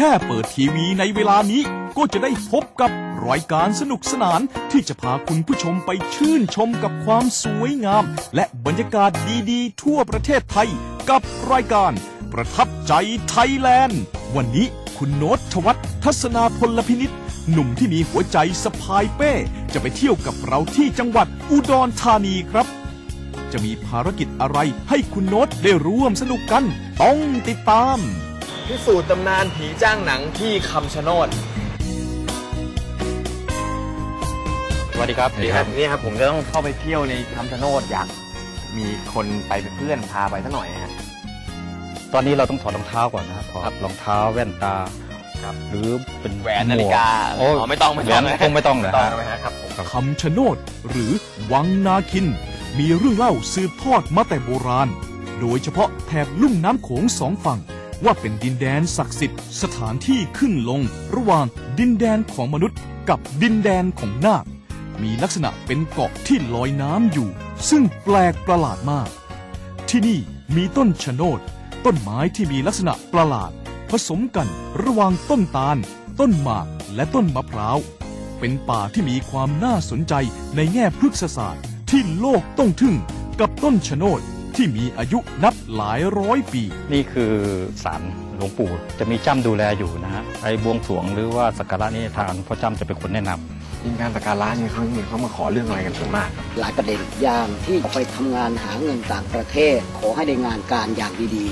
ค่เปิดทีวีในเวลานี้ก็จะได้พบกับรายการสนุกสนานที่จะพาคุณผู้ชมไปชื่นชมกับความสวยงาม และบรรยากาศดีๆ ทั่วประเทศไทยกับรายการประทับใจไทยแลนด์ วันนี้คุณโนตทวัฒน์ทัศนาพลพินิษหนุ่มที่มีหัวใจสะพายเป้ จะไปเที่ยวกับเราที่จังหวัดอุดรธานีครับ จะมีภารกิจอะไรให้คุณโนตได้ร่วมสนุกกัน ต้องติดตาม พิสูจน์ตำนานผีจ้างหนังที่คำชะโนดสวัสดีครับนี่ครับนี่ครับผมจะต้องเข้าไปเที่ยวในคำชะโนดอยากมีคนไปเป็นเพื่อนพาไปสักหน่อยฮะตอนนี้เราต้องถอดรองเท้าก่อนนะครับถอดรองเท้าแว่นตาครับหรือเป็นแหวนนาฬิกาโอ้อ๋อไม่ต้องไม่แหวต้องนคงไม่ต้องไม่นะต้องฮะนะฮะครับผมคำชะโนดหรือวังนาคิน มีเรื่องเล่าสืบทอดมาแต่โบราณ โดยเฉพาะแถบลุ่มน้ำโขงสองฝั่ง ว่าเป็นดินแดนศักดิ์สิทธิ์ สถานที่ขึ้นลง ระหว่างดินแดนของมนุษย์กับดินแดนของนาค มีลักษณะเป็นเกาะที่ลอยน้ำอยู่ ซึ่งแปลกประหลาดมาก ที่นี่มีต้นชะโนด ต้นไม้ที่มีลักษณะประหลาด ผสมกันระหว่างต้นตาล ต้นหมากและต้นมะพร้าวเป็นป่าที่มีความน่าสนใจในแง่พฤกษศาสตร์ที่โลกต้องทึ่งกับต้นชะโนด ที่มีอายุนับหลายร้อยปี นี่คือศาลหลวงปู่จะมีจ้ำดูแลอยู่นะฮะไอ้บวงสรวงหรือว่าสักการะนี่ทางพ่อจ้ำจะเป็นคนแนะนำ ยิงการประการร้านเนี่ยเขาเขามาขอเรื่องอะไรกันส่วนมากครับหลายประเด็นอย่างที่ไปทำงานหาเงินต่างประเทศ ขอให้ได้งานการอย่างดี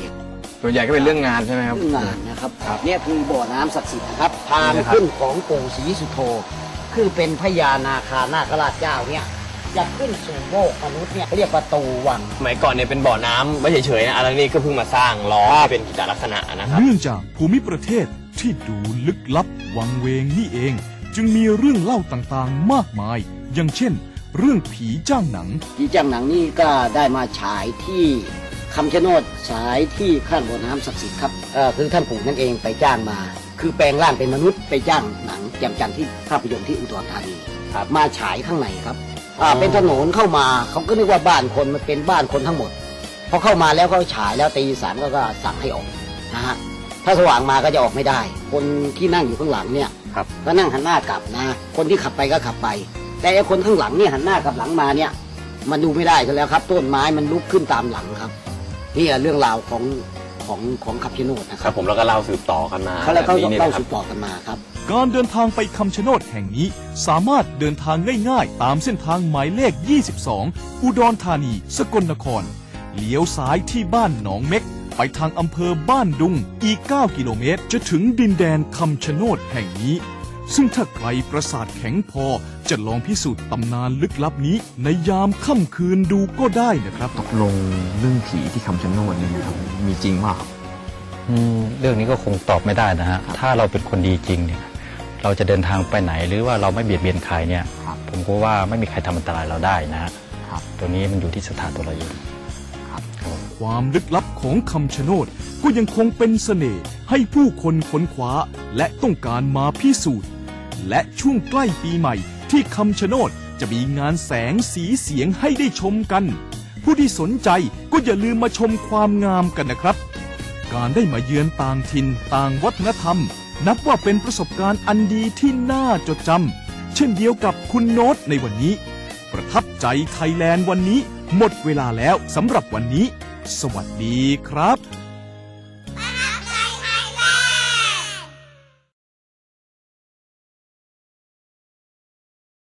ส่วนใหญ่ก็เป็นเรื่องงานใช่ไหมๆครับ เรื่องงานนะครับเนี่ยคือบ่อน้ำศักดิ์สิทธิ์นะครับทางนี่นะครับขึ้นของปู่ศรีสุโธคือเป็นพญานาคานาคราชเจ้าเนี่ย จะขึ้นสู่โลกมนุษย์เนี่ยเรียกประตูวัง สมัยก่อนเนี่ยเป็นบ่อน้ำไม่เฉยๆนะอะไรนี่ก็เพิ่งมาสร้างล้อให้เป็นกิจลักษณะนะครับ เนื่องจากภูมิประเทศที่ดูลึกลับวังเวงนี่เอง จึงมีเรื่องเล่าต่างๆมากมาย อย่างเช่น เรื่องผีจ้างหนังที่จ้างหนังนี่ก็ได้มาฉายที่คำชะโนดฉายที่ข้างบ่อน้ำศักดิ์สิทธิ์ครับเอ่อคือท่านปู่นั่นเองไปจ้างมา คือแปลงร่างเป็นมนุษย์ไปจ้างหนังแจมจันทร์ที่ภาพยนตร์ที่อุดรธานีครับมาฉายข้างในครับ อ่าเป็นถนนเข้ามาเขาก็นึกว่าบ้านคนมันเป็นบ้านคนทั้งหมดพอเข้ามาแล้วเขาฉายแล้วตีสามก็ก็สั่งให้ออกนะฮะถ้าสว่างมาก็จะออกไม่ได้ คนที่นั่งอยู่ข้างหลังเนี่ยครับก็นั่งหันหน้ากลับนะ คนที่ขับไปก็ขับไป แต่ไอ้คนข้างหลังเนี่ยหันหน้ากลับหลังมาเนี่ย มันดูไม่ได้ซะแล้วครับ ต้นไม้มันลุกขึ้นตามหลังครับนี่แหละเรื่องราวของของของขับชะโนดนะคครัรับบผมแล้วก็เล่าสืบต่อกันมาเขาแล้วเขาแบบนี้นี่เล่าแหละคสืรับบต่อกันมาครับ การเดินทางไปคำชะโนดแห่งนี้ สามารถเดินทางง่ายๆ ตามเส้นทางหมายเลข 22 อุดรธานี สกลนคร เลี้ยวซ้ายที่บ้านหนองเม็ก ไปทางอำเภอบ้านดุงอีก 9 กิโลเมตร จะถึงดินแดนคำชะโนดแห่งนี้ ซึ่งถ้าใครประสาทแข็งพอ จะลองพิสูจน์ตำนานลึกลับนี้ ในยามค่ำคืนดูก็ได้นะครับ ตกลงเรื่องผีที่คำชะโนดเนี่ยนะครับมีจริงว่าอืมเรื่องนี้ก็คงตอบไม่ได้นะฮะ ถ้าเราเป็นคนดีจริงเนี่ย เราจะเดินทางไปไหน หรือว่าเราไม่เบียดเบียนใครเนี่ยครับผมก็ว่าไม่มีใครทำอันตรายเราได้นะฮะครับตัวนี้มันอยู่ที่สถานตัวเราเองความลึกลับของคำชะโนดก็ยังคงเป็นเสน่ห์ให้ผู้คนค้นคว้าและต้องการมาพิสูจน์ และช่วงใกล้ปีใหม่ ที่คำชะโนดจะมีงานแสงสีเสียงให้ได้ชมกัน ผู้ที่สนใจก็อย่าลืมมาชมความงามกันนะครับ การได้มาเยือนต่างถิ่นต่างวัฒนธรรม นับว่าเป็นประสบการณ์อันดีที่น่าจดจำ เช่นเดียวกับคุณโน้ตในวันนี้ ประทับใจไทยแลนด์วันนี้ หมดเวลาแล้วสำหรับวันนี้ สวัสดีครับ